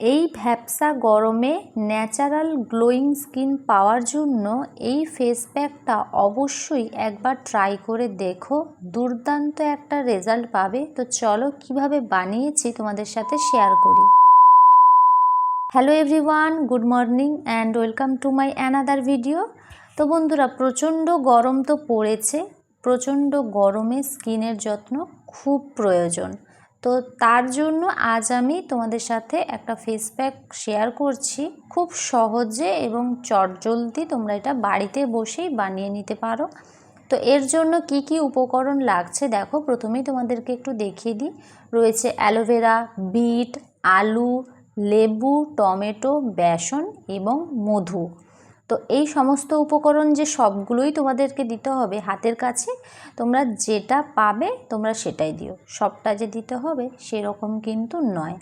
এই ভ্যাপসা গরমে natural glowing skin পাওয়ার জন্য এই ফেস প্যাকটা অবশ্যই একবার ট্রাই করে দেখো। দুর্দান্ত একটা রেজাল্ট পাবে। তো চলো কীভাবে বানিয়েছি তোমাদের সাথে শেয়ার করি। Hello everyone, good morning and welcome to my another video. তো বন্ধুরা, প্রচণ্ড গরম তো পড়েছে। প্রচণ্ড গরমে স্কিনের যত্ন খুব প্রয়োজন। তো তার জন্য আজ আমি তোমাদের সাথে একটা ফেস প্যাক শেয়ার করছি। খুব সহজে এবং চটজলদি তোমরা এটা বাড়িতে বসেই বানিয়ে নিতে পারো। তো এর জন্য কি কি উপকরণ লাগছে দেখো, প্রথমেই তোমাদেরকে একটু দেখিয়ে দিই। রয়েছে অ্যালোভেরা, বিট, আলু, লেবু, টমেটো, বেসন এবং মধু। তো এই সমস্ত উপকরণ যে সবগুলোই তোমাদেরকে দিতে হবে হাতের কাছে, তোমরা যেটা পাবে তোমরা সেটাই দিও। সবটা যে দিতে হবে সেরকম কিন্তু নয়।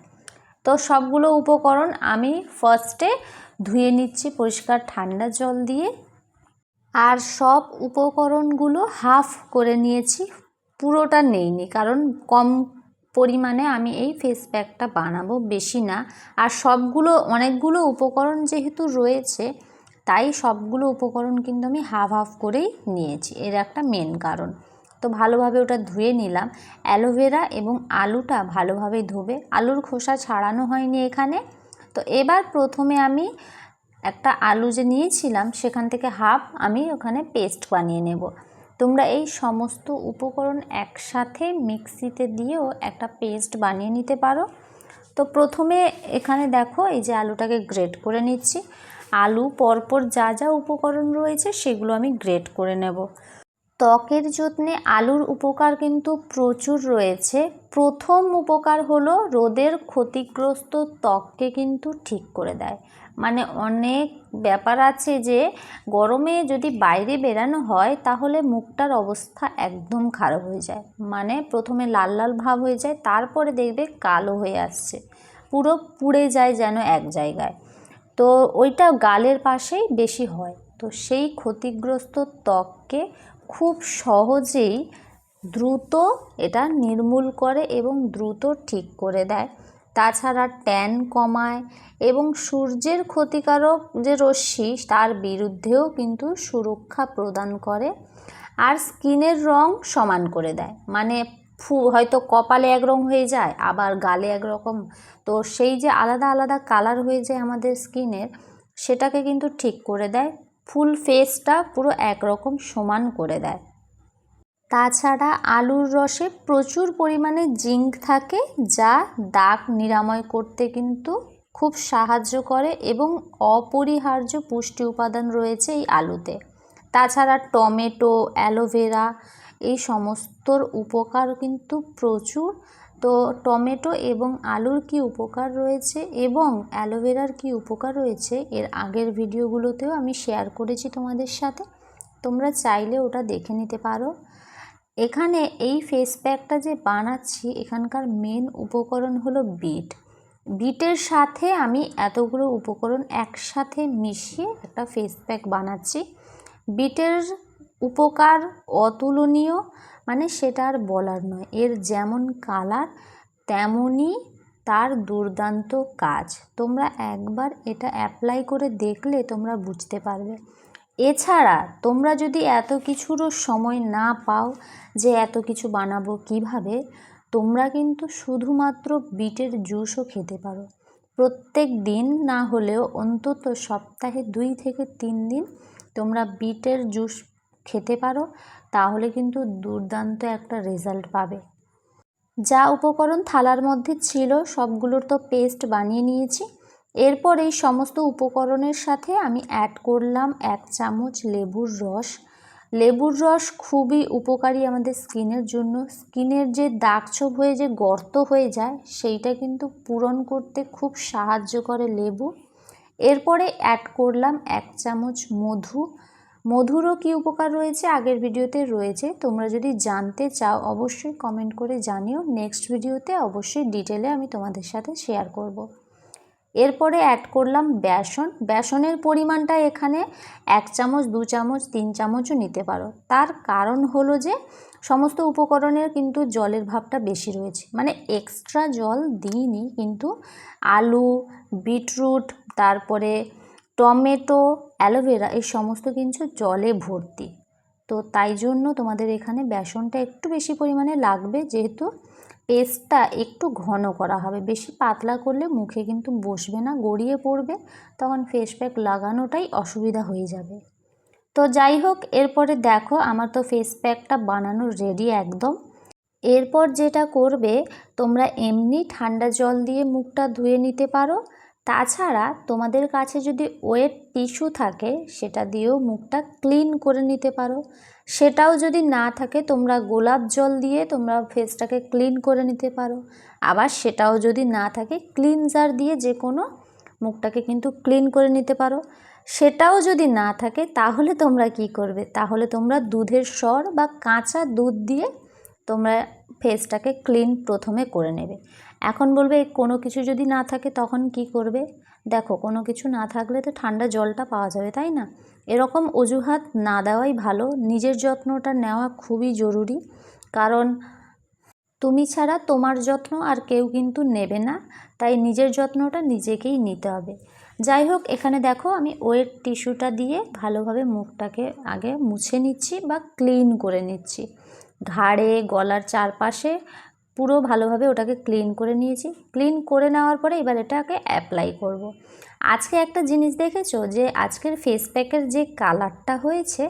তো সবগুলো উপকরণ আমি ফার্স্টে ধুয়ে নিচ্ছি পরিষ্কার ঠান্ডা জল দিয়ে। আর সব উপকরণগুলো হাফ করে নিয়েছি, পুরোটা নেইনি কারণ কম পরিমাণে আমি এই ফেস প্যাকটা বানাবো, বেশি না। আর সবগুলো, অনেকগুলো উপকরণ যেহেতু রয়েছে তাই সবগুলো উপকরণ কিন্তু আমি হাফ হাফ করেই নিয়েছি। এর একটা মেন কারণ। তো ভালোভাবে ওটা ধুয়ে নিলাম। অ্যালোভেরা এবং আলুটা ভালোভাবে ধুবে। আলুর খোসা ছাড়ানো হয়নি এখানে। তো এবার প্রথমে আমি একটা আলু যে নিয়েছিলাম, সেখান থেকে হাফ আমি ওখানে পেস্ট বানিয়ে নেব। তোমরা এই সমস্ত উপকরণ একসাথে মিক্সিতে দিয়েও একটা পেস্ট বানিয়ে নিতে পারো। তো প্রথমে এখানে দেখো, এই যে আলুটাকে গ্রেট করে নিচ্ছি। আলু, পরপর যা যা উপকরণ রয়েছে সেগুলো আমি গ্রেট করে নেব। ত্বকের যত্নে আলুর উপকার কিন্তু প্রচুর রয়েছে। প্রথম উপকার হলো রোদের ক্ষতিগ্রস্ত ত্বককে কিন্তু ঠিক করে দেয়। মানে অনেক ব্যাপার আছে যে, গরমে যদি বাইরে বেরানো হয় তাহলে মুখটার অবস্থা একদম খারাপ হয়ে যায়। মানে প্রথমে লাল লাল ভাব হয়ে যায়, তারপরে দেখবে কালো হয়ে আসছে। পুরো পুড়ে যায় যেন এক জায়গায়। তো ওইটা গালের পাশেই বেশি হয়। তো সেই ক্ষতিগ্রস্ত ত্বককে খুব সহজেই দ্রুত এটা নির্মূল করে এবং দ্রুত ঠিক করে দেয়। তাছাড়া ট্যান কমায় এবং সূর্যের ক্ষতিকারক যে রশ্মি, তার বিরুদ্ধেও কিন্তু সুরক্ষা প্রদান করে। আর স্কিনের রং সমান করে দেয়। মানে ফু হয়তো কপালে এক রং হয়ে যায়, আবার গালে একরকম। তো সেই যে আলাদা আলাদা কালার হয়ে যায় আমাদের স্কিনের সেটাকে কিন্তু ঠিক করে দেয় ফুল ফেসটা পুরো একরকম সমান করে দেয়। তাছাড়া আলুর রসে প্রচুর পরিমাণে জিঙ্ক থাকে, যা দাগ নিরাময় করতে কিন্তু খুব সাহায্য করে এবং অপরিহার্য পুষ্টি উপাদান রয়েছে এই আলুতে। তাছাড়া টমেটো, অ্যালোভেরা এই সমস্তর উপকার কিন্তু প্রচুর। তো টমেটো এবং আলুর কি উপকার রয়েছে এবং অ্যালোভেরার কি উপকার রয়েছে এর আগের ভিডিওগুলোতেও আমি শেয়ার করেছি তোমাদের সাথে। তোমরা চাইলে ওটা দেখে নিতে পারো। এখানে এই ফেস প্যাকটা যে বানাচ্ছি, এখানকার মেন উপকরণ হলো বিট বিটের সাথে আমি এতগুলো উপকরণ একসাথে মিশিয়ে একটা ফেস প্যাক বানাচ্ছি। বিটের উপকার অতুলনীয় মানে সেটা আর বলার নয়। এর যেমন কালার, তেমনই তার দুর্দান্ত কাজ। তোমরা একবার এটা অ্যাপ্লাই করে দেখলে তোমরা বুঝতে পারবে। এছাড়া তোমরা যদি এত কিছুরও সময় না পাও যে এত কিছু বানাবো কীভাবে, তোমরা কিন্তু শুধুমাত্র বিটের জুসও খেতে পারো। প্রত্যেক দিন না হলেও অন্তত সপ্তাহে দুই থেকে তিন দিন তোমরা বিটের জুস খেতে পারো, তাহলে কিন্তু দুর্দান্ত একটা রেজাল্ট পাবে। যা উপকরণ থালার মধ্যে ছিল, সবগুলোর তো পেস্ট বানিয়ে নিয়েছি। এরপর এই সমস্ত উপকরণের সাথে আমি অ্যাড করলাম এক চামচ লেবুর রস। লেবুর রস খুবই উপকারী আমাদের স্কিনের জন্য। স্কিনের যে দাগ ছোপ হয়ে যে গর্ত হয়ে যায়, সেইটা কিন্তু পূরণ করতে খুব সাহায্য করে লেবু। এরপরে অ্যাড করলাম এক চামচ মধু। মধুরও কী উপকার রয়েছে? আগের ভিডিওতে রয়েছে। তোমরা যদি জানতে চাও, অবশ্যই কমেন্ট করে জানিও। নেক্সট ভিডিওতে অবশ্যই ডিটেলে আমি তোমাদের সাথে শেয়ার করব। এরপরে অ্যাড করলাম বেসন। বেসনের পরিমাণটা এখানে এক চামচ, দু চামচ, তিন চামচও নিতে পারো। তার কারণ হলো যে, সমস্ত উপকরণের কিন্তু জলের ভাবটা বেশি রয়েছে। মানে এক্সট্রা জল দিইনি, কিন্তু আলু, বিটরুট, তারপরে টমেটো অ্যালোভেরা এই সমস্ত কিছু জলে ভর্তি। তো তাই জন্য তোমাদের এখানে বেসনটা একটু বেশি পরিমাণে লাগবে, যেহেতু পেস্টটা একটু ঘন করা হবে। বেশি পাতলা করলে মুখে কিন্তু বসবে না, গড়িয়ে পড়বে, তখন ফেস প্যাক লাগানোটাই অসুবিধা হয়ে যাবে। তো যাই হোক, এরপরে দেখো আমার তো ফেস প্যাকটা বানানো রেডি একদম। এরপর যেটা করবে, তোমরা এমনি ঠান্ডা জল দিয়ে মুখটা ধুয়ে নিতে পারো। তাছাড়া তোমাদের কাছে যদি ওয়েট টিস্যু থাকে, সেটা দিয়েও মুখটা ক্লিন করে নিতে পারো। সেটাও যদি না থাকে, তোমরা গোলাপ জল দিয়ে তোমরা ফেসটাকে ক্লিন করে নিতে পারো। আবার সেটাও যদি না থাকে ক্লিনজার দিয়ে যে কোনো মুখটাকে কিন্তু ক্লিন করে নিতে পারো। সেটাও যদি না থাকে, তাহলে তোমরা কি করবে? তাহলে তোমরা দুধের স্বর বা কাঁচা দুধ দিয়ে তোমরা ফেসটাকে ক্লিন প্রথমে করে নেবে। এখন বলবে, কোনো কিছু যদি না থাকে তখন কি করবে? দেখো, কোনো কিছু না থাকলে তো ঠান্ডা জলটা পাওয়া যাবে, তাই না? এরকম অজুহাত না দেওয়াই ভালো। নিজের যত্নটা নেওয়া খুবই জরুরি। কারণ তুমি ছাড়া তোমার যত্ন আর কেউ কিন্তু নেবে না। তাই নিজের যত্নটা নিজেকেই নিতে হবে। যাই হোক, এখানে দেখো, আমি ওয়েট টিস্যুটা দিয়ে ভালোভাবে মুখটাকে আগে মুছে নিচ্ছি বা ক্লিন করে নিচ্ছি। ঘাড়ে, গলার চারপাশে পুরো ভালোভাবে ওটাকে ক্লিন করে নিয়েছি। ক্লিন করে নেওয়ার পরে এবার এটাকে অ্যাপ্লাই করব। আজকে একটা জিনিস দেখেছ যে আজকের ফেস প্যাকের যে কালারটা হয়েছে,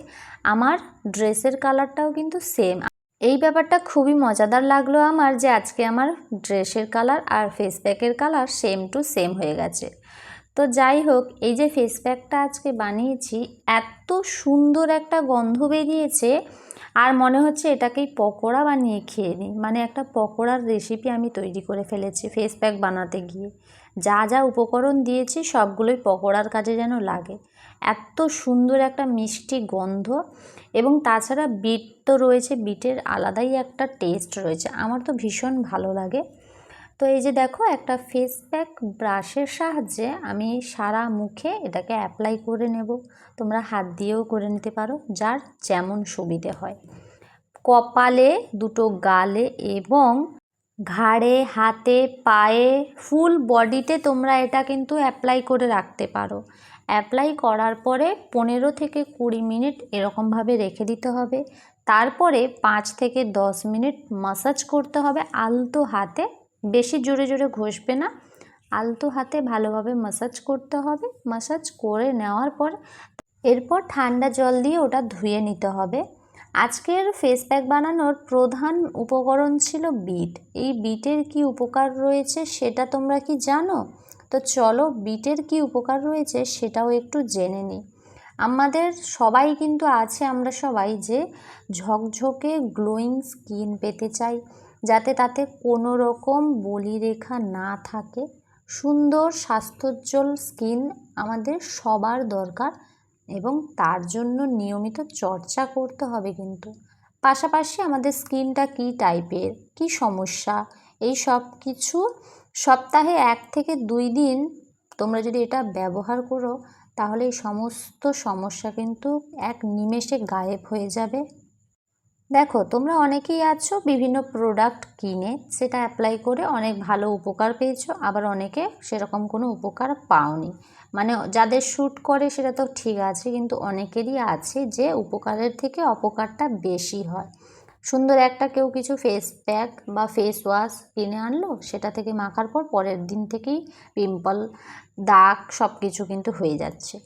আমার ড্রেসের কালারটাও কিন্তু সেম এই ব্যাপারটা খুবই মজাদার লাগল আমার যে আজকে আমার ড্রেসের কালার আর ফেস প্যাকের কালার সেম টু সেম হয়ে গেছে। তো যাই হোক, এই যে ফেস প্যাকটা আজকে বানিয়েছি, এত সুন্দর একটা গন্ধ বেরিয়েছে আর মনে হচ্ছে এটাকেই পকোড়া বানিয়ে খেয়ে নিই। মানে একটা পকোড়ার রেসিপি আমি তৈরি করে ফেলেছি ফেস প্যাক বানাতে গিয়ে। যা যা উপকরণ দিয়েছি সবগুলোই পকোড়ার কাজে যেন লাগে। এত সুন্দর একটা মিষ্টি গন্ধ এবং তাছাড়া বিট তো রয়েছে, বিটের আলাদাই একটা টেস্ট রয়েছে। আমার তো ভীষণ ভালো লাগে। তো এই যে দেখো, একটা ফেস প্যাক ব্রাশের সাহায্যে আমি সারা মুখে এটাকে অ্যাপ্লাই করে নেব। তোমরা হাত দিয়েও করে নিতে পারো, যার যেমন সুবিধে হয়। কপালে, দুটো গালে এবং ঘাড়ে, হাতে, পায়ে ফুল বডিতে তোমরা এটা কিন্তু অ্যাপ্লাই করে রাখতে পারো। অ্যাপ্লাই করার পরে পনেরো থেকে কুড়ি মিনিট এরকমভাবে রেখে দিতে হবে। তারপরে পাঁচ থেকে দশ মিনিট মাসাজ করতে হবে আলতো হাতে। বেশি জোরে জোরে ঘষবে না। আলতো হাতে ভালোভাবে মাসাজ করতে হবে। মাসাজ করে নেওয়ার পর এরপর ঠান্ডা জল দিয়ে ওটা ধুয়ে নিতে হবে। আজকের ফেস প্যাক বানানোর প্রধান উপকরণ ছিল বিট এই বিটের কি উপকার রয়েছে সেটা তোমরা কি জানো? তো চলো বিটের কি উপকার রয়েছে সেটাও একটু জেনে নিই। আমাদের সবাই কিন্তু আছে, আমরা সবাই যে ঝকঝকে গ্লোয়িং স্কিন পেতে চাই। যাতে তাতে কোনো রকম বলিরেখা না থাকে। সুন্দর, স্বাস্থ্যোজ্জ্বল স্কিন আমাদের সবার দরকার এবং তার জন্য নিয়মিত চর্চা করতে হবে কিন্তু। পাশাপাশি আমাদের স্কিনটা কী টাইপের, কী সমস্যা, এই সব কিছু সপ্তাহে এক থেকে দুই দিন তোমরা যদি এটা ব্যবহার করো, তাহলে এই সমস্ত সমস্যা কিন্তু এক নিমেষে গায়েব হয়ে যাবে। দেখো, তোমরা অনেকেই আছো বিভিন্ন প্রোডাক্ট কিনে, সেটা অ্যাপ্লাই করে অনেক ভালো উপকার পেয়েছ, আবার অনেকে সেরকম কোনো উপকার পাওনি। মানে যাদের শ্যুট করে সেটা তো ঠিক আছে, কিন্তু অনেকেরই আছে যে উপকারের থেকে অপকারটা বেশি হয়। সুন্দর একটা কেউ কিছু ফেস প্যাক বা ফেস ওয়াশ কিনে আনলো, সেটা থেকে মাখার পর পরের দিন থেকেই পিম্পল দাগ সব কিছু কিন্তু হয়ে যাচ্ছে।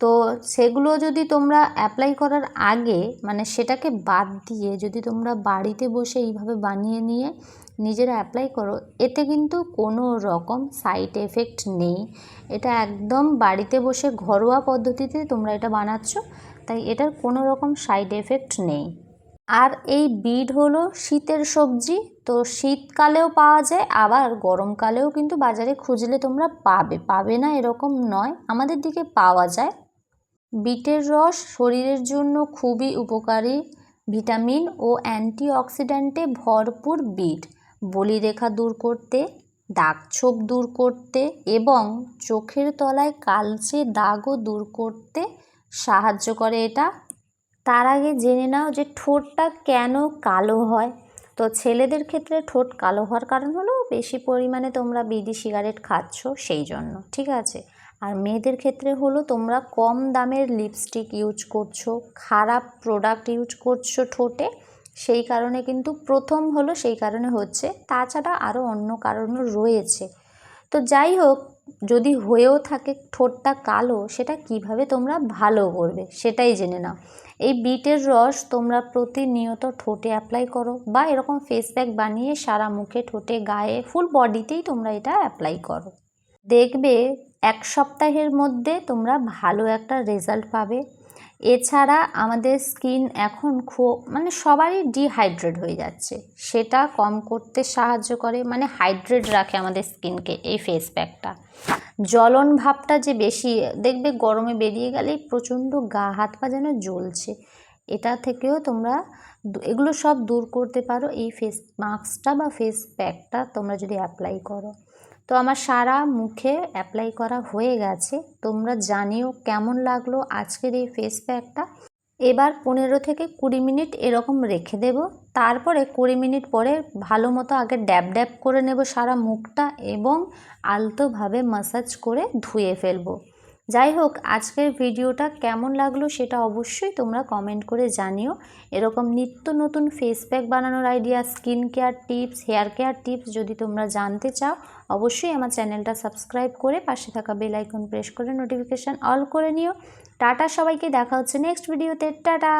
তো সেগুলো যদি তোমরা অ্যাপ্লাই করার আগে মানে সেটাকে বাদ দিয়ে যদি তোমরা বাড়িতে বসে এইভাবে বানিয়ে নিয়ে নিজেরা অ্যাপ্লাই করো, এতে কিন্তু কোনো রকম সাইড এফেক্ট নেই। এটা একদম বাড়িতে বসে ঘরোয়া পদ্ধতিতে তোমরা এটা বানাচ্ছ, তাই এটার কোনো রকম সাইড এফেক্ট নেই। আর এই বিট হলো শীতের সবজি, তো শীতকালেও পাওয়া যায়, আবার গরমকালেও কিন্তু বাজারে খুঁজলে তোমরা পাবে। পাবে না এরকম নয়, আমাদের দিকে পাওয়া যায়। বিটের রস শরীরের জন্য খুবই উপকারী। ভিটামিন ও অ্যান্টিঅক্সিডেন্টে ভরপুর বিট, বলিরেখা দূর করতে, দাগছোপ দূর করতে এবং চোখের তলায় কালচে দাগও দূর করতে সাহায্য করে এটা। তার আগে জেনে নাও যে ঠোঁটটা কেন কালো হয়। তো ছেলেদের ক্ষেত্রে ঠোঁট কালো হওয়ার কারণ হলো বেশি পরিমাণে তোমরা বিড়ি, সিগারেট খাচ্ছ সেই জন্য, ঠিক আছে? আর মেয়েদের ক্ষেত্রে হলো তোমরা কম দামের লিপস্টিক ইউজ করছ, খারাপ প্রোডাক্ট ইউজ করছ ঠোঁটে, সেই কারণে কিন্তু প্রথম হলো সেই কারণে হচ্ছে। তাছাড়া আরও অন্য কারণও রয়েছে। তো যাই হোক, যদি হয়েও থাকে ঠোঁটটা কালো, সেটা কীভাবে তোমরা ভালো করবে সেটাই জেনে নাও। এই বিটের রস তোমরা প্রতিনিয়ত ঠোঁটে অ্যাপ্লাই করো বা এরকম ফেস প্যাক বানিয়ে সারা মুখে ঠোঁটে, গায়ে ফুল বডিতেই তোমরা এটা অ্যাপ্লাই করো। দেখবে এক সপ্তাহের মধ্যে তোমরা ভালো একটা রেজাল্ট পাবে। এছাড়া আমাদের স্কিন এখন খুব মানে সবারই ডিহাইড্রেট হয়ে যাচ্ছে। সেটা কম করতে সাহায্য করে মানে হাইড্রেট রাখে আমাদের স্কিনকে এই ফেস প্যাকটা জ্বলন ভাবটা যে বেশি, দেখবে গরমে বেরিয়ে গেলেই প্রচণ্ড গা হাত পা যেন জ্বলছে। এটা থেকেও তোমরা এগুলো সব দূর করতে পারো। এই ফেস মাস্কটা বা ফেস প্যাকটা তোমরা যদি অ্যাপ্লাই করো। তো আমার সারা মুখে অ্যাপ্লাই করা হয়ে গেছে। তোমরা জানিও কেমন লাগল আজকের এই ফেস প্যাকটা এবার পনেরো থেকে কুড়ি মিনিট এরকম রেখে দেব। তারপরে কুড়ি মিনিট পরে ভালো মতো আগে ড্যাব ড্যাব করে নেব সারা মুখটা এবং আলতোভাবে মাসাজ করে ধুয়ে ফেলব। যাই হোক, আজকের ভিডিওটা কেমন লাগল সেটা অবশ্যই তোমরা কমেন্ট করে জানিও। এরকম নিত্য নতুন ফেস প্যাক বানানোর idea skin care tips hair care tips যদি তোমরা জানতে চাও, অবশ্যই আমার চ্যানেলটা সাবস্ক্রাইব করে পাশে থাকা বেল আইকন প্রেস করে নোটিফিকেশান অল করে নিও। টাটা সবাইকে, দেখা হচ্ছে নেক্সট ভিডিওতে টাটা!